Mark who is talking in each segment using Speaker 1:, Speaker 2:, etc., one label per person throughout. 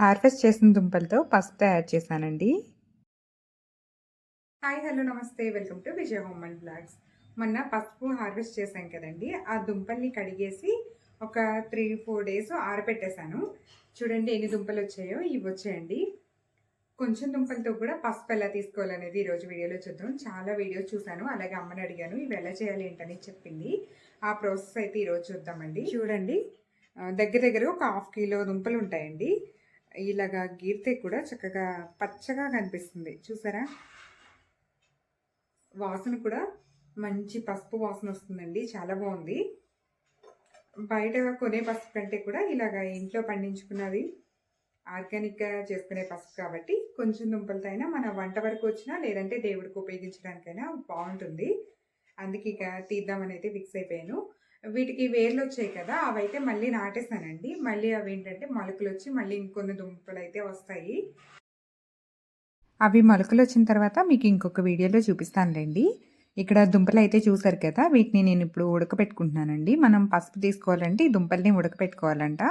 Speaker 1: Harvest చేసిన దుంపలతో పసుపు తయారు చేశానండి. హాయ్ హలో నమస్తే. Welcome to Vijaya home and blogs. మొన్న పసుపు హార్వెస్ట్ చేశాం కదండి. ఆ దుంపల్ని కడిగేసి ఒక త్రీ ఫోర్ డేస్ ఆరబెట్టేశాను. చూడండి ఎన్ని దుంపలు వచ్చాయో. ఇవి వచ్చాయండి. కొంచెం దుంపలతో కూడా పసుపు ఎలా తీసుకోవాలనేది ఈరోజు వీడియోలో చూద్దాం. చాలా వీడియోస్ చూశాను. అలాగే అమ్మని అడిగాను ఇవి ఎలా చేయాలి ఏంటని చెప్పింది. ఆ ప్రాసెస్ అయితే ఈరోజు చూద్దామండి. చూడండి. దగ్గర దగ్గర ఒక హాఫ్ కిలో దుంపలు ఉంటాయండి. ఇలాగా గీరితే కూడా చక్కగా పచ్చగా కనిపిస్తుంది. చూసారా? వాసన కూడా మంచి పసుపు వాసన వస్తుందండి. చాలా బాగుంది. బయట కొనే పసుపు కంటే కూడా ఇలాగా ఇంట్లో పండించుకున్నది ఆర్గానిక్గా చేసుకునే పసుపు కాబట్టి కొంచెం దుంపలతో అయినా మన వంట వరకు వచ్చినా లేదంటే దేవుడికి ఉపయోగించడానికైనా బాగుంటుంది. అందుకే ఇక తీద్దామని అయితే ఫిక్స్ అయిపోయాను. వీటికి వేర్లు వచ్చాయి కదా అవైతే మళ్ళీ నాటేసానండి మళ్ళీ అవి ఏంటంటే మొలకలు వచ్చి మళ్ళీ ఇంకొన్ని దుంపలు అయితే వస్తాయి. అవి మొలకలు వచ్చిన తర్వాత మీకు ఇంకొక వీడియోలో చూపిస్తానులేండి. ఇక్కడ దుంపలు అయితే చూసారు కదా వీటిని నేను ఇప్పుడు ఉడకపెట్టుకుంటున్నానండి. మనం పసుపు తీసుకోవాలంటే ఈ దుంపల్ని ఉడకపెట్టుకోవాలంట.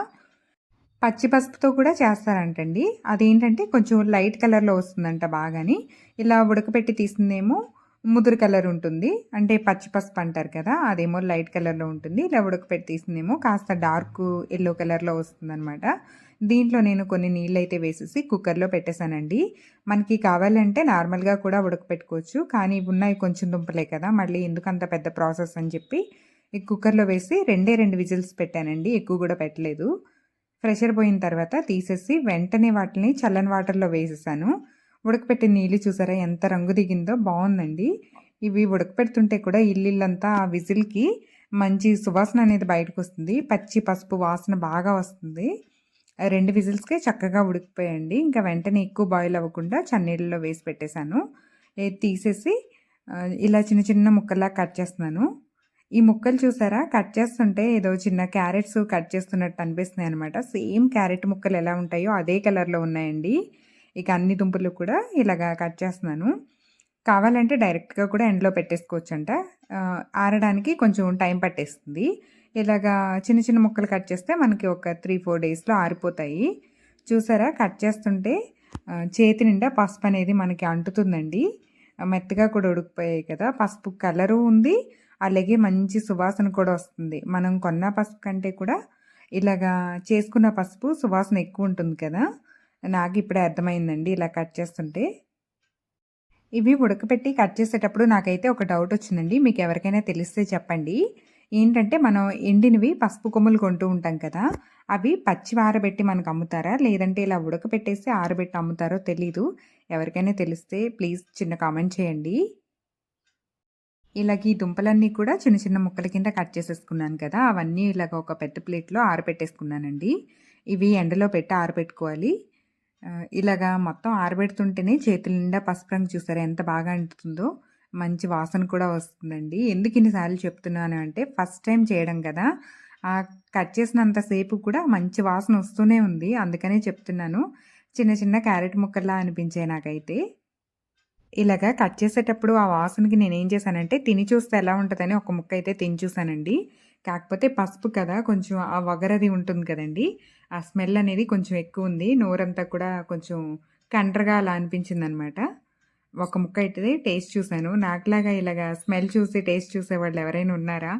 Speaker 1: పచ్చి పసుపుతో కూడా చేస్తారంటండి. అదేంటంటే కొంచెం లైట్ కలర్లో వస్తుందంట బాగాని. ఇలా ఉడకపెట్టి తీసిందేమో ముదురు కలర్ ఉంటుంది. అంటే పచ్చి పసుపు అంటారు కదా అదేమో లైట్ కలర్లో ఉంటుంది. ఇలా ఉడకపెట్టి తీసిందేమో కాస్త డార్క్ ఎల్లో కలర్లో వస్తుందన్నమాట. దీంట్లో నేను కొన్ని నీళ్ళు అయితే వేసేసి కుక్కర్లో పెట్టేశానండి. మనకి కావాలంటే నార్మల్గా కూడా ఉడకపెట్టుకోవచ్చు. కానీ ఇవి ఉన్నాయి కొంచెం దుంపలే కదా మళ్ళీ ఎందుకంత పెద్ద ప్రాసెస్ అని చెప్పి ఈ కుక్కర్లో వేసి రెండే రెండు విజిల్స్ పెట్టానండి. ఎక్కువ కూడా పెట్టలేదు. ప్రెషర్ పోయిన తర్వాత తీసేసి వెంటనే వాటిని చల్లని వాటర్లో వేసేసాను. ఉడకపెట్టిన నీళ్ళు చూసారా? ఎంత రంగు దిగిందో బాగుందండి ఇవి ఉడకపెడుతుంటే కూడా ఇల్లంతా ఆ విజిల్కి మంచి సువాసన అనేది బయటకు వస్తుంది పచ్చి పసుపు వాసన బాగా వస్తుంది. రెండు విజిల్స్కే చక్కగా ఉడికిపోయండి ఇంకా వెంటనే ఎక్కువ బాయిల్ అవ్వకుండా చన్నీళ్ళలో వేసి పెట్టేశాను. తీసేసి ఇలా చిన్న చిన్న ముక్కల్లా కట్ చేస్తున్నాను. ఈ ముక్కలు చూసారా? కట్ చేస్తుంటే ఏదో చిన్న క్యారెట్స్ కట్ చేస్తున్నట్టు అనిపిస్తున్నాయి అనమాట సేమ్ క్యారెట్ ముక్కలు ఎలా ఉంటాయో అదే కలర్లో ఉన్నాయండి. ఇక అన్ని దుంపలు కూడా ఇలాగా కట్ చేస్తున్నాను. కావాలంటే డైరెక్ట్గా కూడా ఎండలో పెట్టేసుకోవచ్చు అంట ఆరడానికి కొంచెం టైం పట్టేస్తుంది. ఇలాగా చిన్న చిన్న ముక్కలు కట్ చేస్తే మనకి ఒక త్రీ ఫోర్ డేస్లో ఆరిపోతాయి. చూసారా? కట్ చేస్తుంటే చేతి నిండా పసుపు అనేది మనకి అంటుతుందండి. మెత్తగా కూడా ఉడికిపోయాయి కదా. పసుపు కలరు ఉంది. అలాగే మంచి సువాసన కూడా వస్తుంది. మనం కొన్న పసుపు కంటే కూడా ఇలాగా చేసుకున్న పసుపు సువాసన ఎక్కువ ఉంటుంది కదా. నాకు ఇప్పుడే అర్థమైందండి ఇలా కట్ చేస్తుంటే. ఇవి ఉడకపెట్టి కట్ చేసేటప్పుడు నాకైతే ఒక డౌట్ వచ్చిందండి. మీకు ఎవరికైనా తెలిస్తే చెప్పండి. ఏంటంటే మనం ఎండినవి పసుపు కొమ్ములు కొంటూ ఉంటాం కదా అవి పచ్చి ఆరబెట్టి మనకు అమ్ముతారా? లేదంటే ఇలా ఉడకపెట్టేసి ఆరబెట్టి అమ్ముతారో తెలీదు. ఎవరికైనా తెలిస్తే ప్లీజ్ చిన్న కామెంట్ చేయండి. ఇలాగ ఈ దుంపలన్నీ కూడా చిన్న చిన్న ముక్కల కింద కట్ చేసేసుకున్నాను కదా అవన్నీ ఇలాగ ఒక పెద్ద ప్లేట్లో ఆరబెట్టేసుకున్నానండి. ఇవి ఎండలో పెట్టి ఆరబెట్టుకోవాలి. ఇలాగా మొత్తం ఆరబెడుతుంటేనే చేతుల నిండా పసుపు రంగు చూసారా? ఎంత బాగా అంటుతుందో. మంచి వాసన కూడా వస్తుందండి. ఎందుకు ఇన్నిసార్లు చెప్తున్నాను అంటే ఫస్ట్ టైం చేయడం కదా. ఆ కట్ చేసినంతసేపు కూడా మంచి వాసన వస్తూనే ఉంది. అందుకనే చెప్తున్నాను. చిన్న చిన్న క్యారెట్ ముక్కల్లా అనిపించాయి నాకైతే. ఇలాగా కట్ చేసేటప్పుడు ఆ వాసనకి నేను ఏం చేశానంటే తిని చూస్తే ఎలా ఉంటుందని ఒక ముక్క అయితే తిని చూసానండి కాకపోతే పసుపు కదా కొంచెం ఆ వగరది ఉంటుంది కదండి. ఆ స్మెల్ అనేది కొంచెం ఎక్కువ ఉంది. నోరంతా కూడా కొంచెం కండ్రగా అలా అనిపించింది అనమాట ఒక ముక్క అయితే టేస్ట్ చూశాను. నాకులాగా ఇలాగా స్మెల్ చూసి టేస్ట్ చూసే వాళ్ళు ఎవరైనా ఉన్నారా?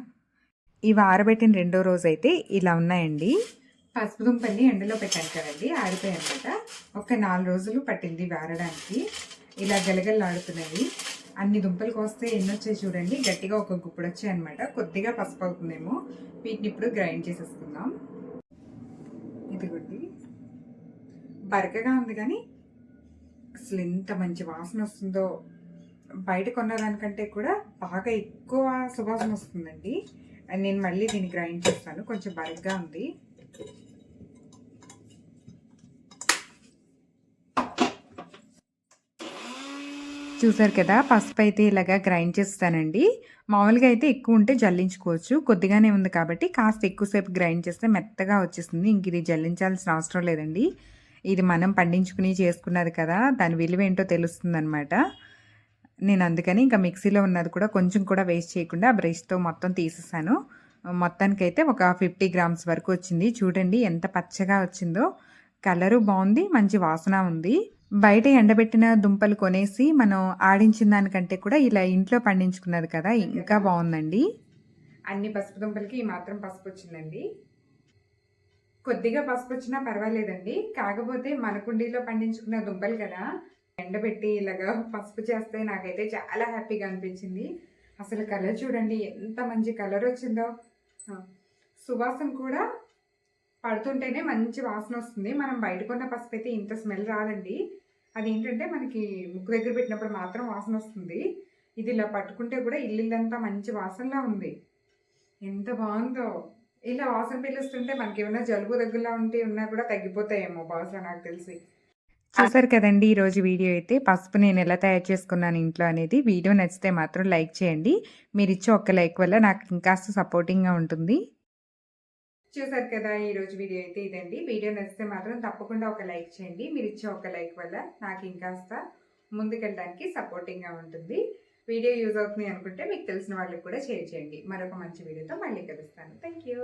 Speaker 1: ఇవి ఆరబెట్టిన రెండో రోజు అయితే ఇలా ఉన్నాయండి. పసుపు దుంపల్ని ఎండలో పెట్టాను కదండి ఆరిపోయాయి అనమాట ఒక నాలుగు రోజులు పట్టింది వారడానికి. ఇలా ఇలా గలగలలాడుతున్నాయి అన్ని దుంపలు కోస్తే ఎన్ని వచ్చాయి చూడండి. గట్టిగా ఒక గుప్పుడు వచ్చాయి అనమాట కొద్దిగా పసుపు అవుతుందేమో. వీటిని ఇప్పుడు గ్రైండ్ చేసేసుకుందాం. ఇదిగోండి. బరకగా ఉంది కానీ అసలు ఎంత మంచి వాసన వస్తుందో. బయట కొన్నదానికంటే కూడా బాగా ఎక్కువ సువాసన వస్తుందండి. నేను మళ్ళీ దీన్ని గ్రైండ్ చేస్తాను. కొంచెం బరగ్గా ఉంది. చూసారు కదా పసుపు అయితే ఇలాగా గ్రైండ్ చేస్తానండి. మామూలుగా అయితే ఎక్కువ ఉంటే జల్లించుకోవచ్చు. కొద్దిగానే ఉంది కాబట్టి కాస్త ఎక్కువసేపు గ్రైండ్ చేస్తే మెత్తగా వచ్చేస్తుంది. ఇంక ఇది జల్లించాల్సిన అవసరం లేదండి. ఇది మనం పండించుకుని చేసుకున్నది కదా దాని విలువ ఏంటో తెలుస్తుందన్నమాట. నేను అందుకని ఇంకా మిక్సీలో ఉన్నది కూడా కొంచెం కూడా వేస్ట్ చేయకుండా బ్రష్తో మొత్తం తీసేసాను. మొత్తానికైతే ఒక ఫిఫ్టీ గ్రామ్స్ వరకు వచ్చింది. చూడండి ఎంత పచ్చగా వచ్చిందో. కలరు బాగుంది మంచి వాసన ఉంది. బయట ఎండబెట్టిన దుంపలు కొనేసి మనం ఆడించిన దానికంటే కూడా ఇలా ఇంట్లో పండించుకున్నది కదా ఇంకా బాగుందండి. అన్ని పసుపు దుంపలకి ఈ మాత్రం పసుపు వచ్చిందండి. కొద్దిగా పసుపు వచ్చినా పర్వాలేదండి. కాకపోతే మన కుండీలో పండించుకున్న దుంపలు కదా ఎండబెట్టి ఇలాగా పసుపు చేస్తే నాకైతే చాలా హ్యాపీగా అనిపించింది. అసలు కలర్ చూడండి ఎంత మంచి కలర్ వచ్చిందో. సువాసన కూడా పడుతుంటేనే మంచి వాసన వస్తుంది. మనం బయట కొన్న పసుపు అయితే ఇంత స్మెల్ రాదండి. అది ఏంటంటే మనకి ముక్కు దగ్గర పెట్టినప్పుడు మాత్రం వాసన వస్తుంది. ఇది ఇలా పట్టుకుంటే కూడా ఇల్లంతా మంచి వాసనలా ఉంది. ఎంత బాగుందో. ఇలా వాసన పీలుస్తుంటే మనకి ఏమైనా జలుబు దగ్గరలో ఉంటే ఉన్నా కూడా తగ్గిపోతాయేమో బహుశా నాకు తెలిసి. చూసారు కదండి ఈరోజు వీడియో అయితే పసుపు నేను ఎలా తయారు చేసుకున్నాను ఇంట్లో అనేది. వీడియో నచ్చితే మాత్రం లైక్ చేయండి. మీరు ఇచ్చే ఒక్క లైక్ వల్ల నాకు ఇంకాస్త సపోర్టింగ్గా ఉంటుంది. చూసారు కదా ఈరోజు వీడియో అయితే ఇదండి. వీడియో నచ్చితే మాత్రం తప్పకుండా ఒక లైక్ చేయండి. మీరు ఇచ్చే ఒక లైక్ వల్ల నాకు ఇంకాస్త ముందుకెళ్ళడానికి సపోర్టింగ్గా ఉంటుంది. వీడియో యూజ్ అవుతుంది అనుకుంటే మీకు తెలిసిన వాళ్ళకి కూడా షేర్ చేయండి. మరొక మంచి వీడియోతో మళ్ళీ కలుస్తాను. Thank you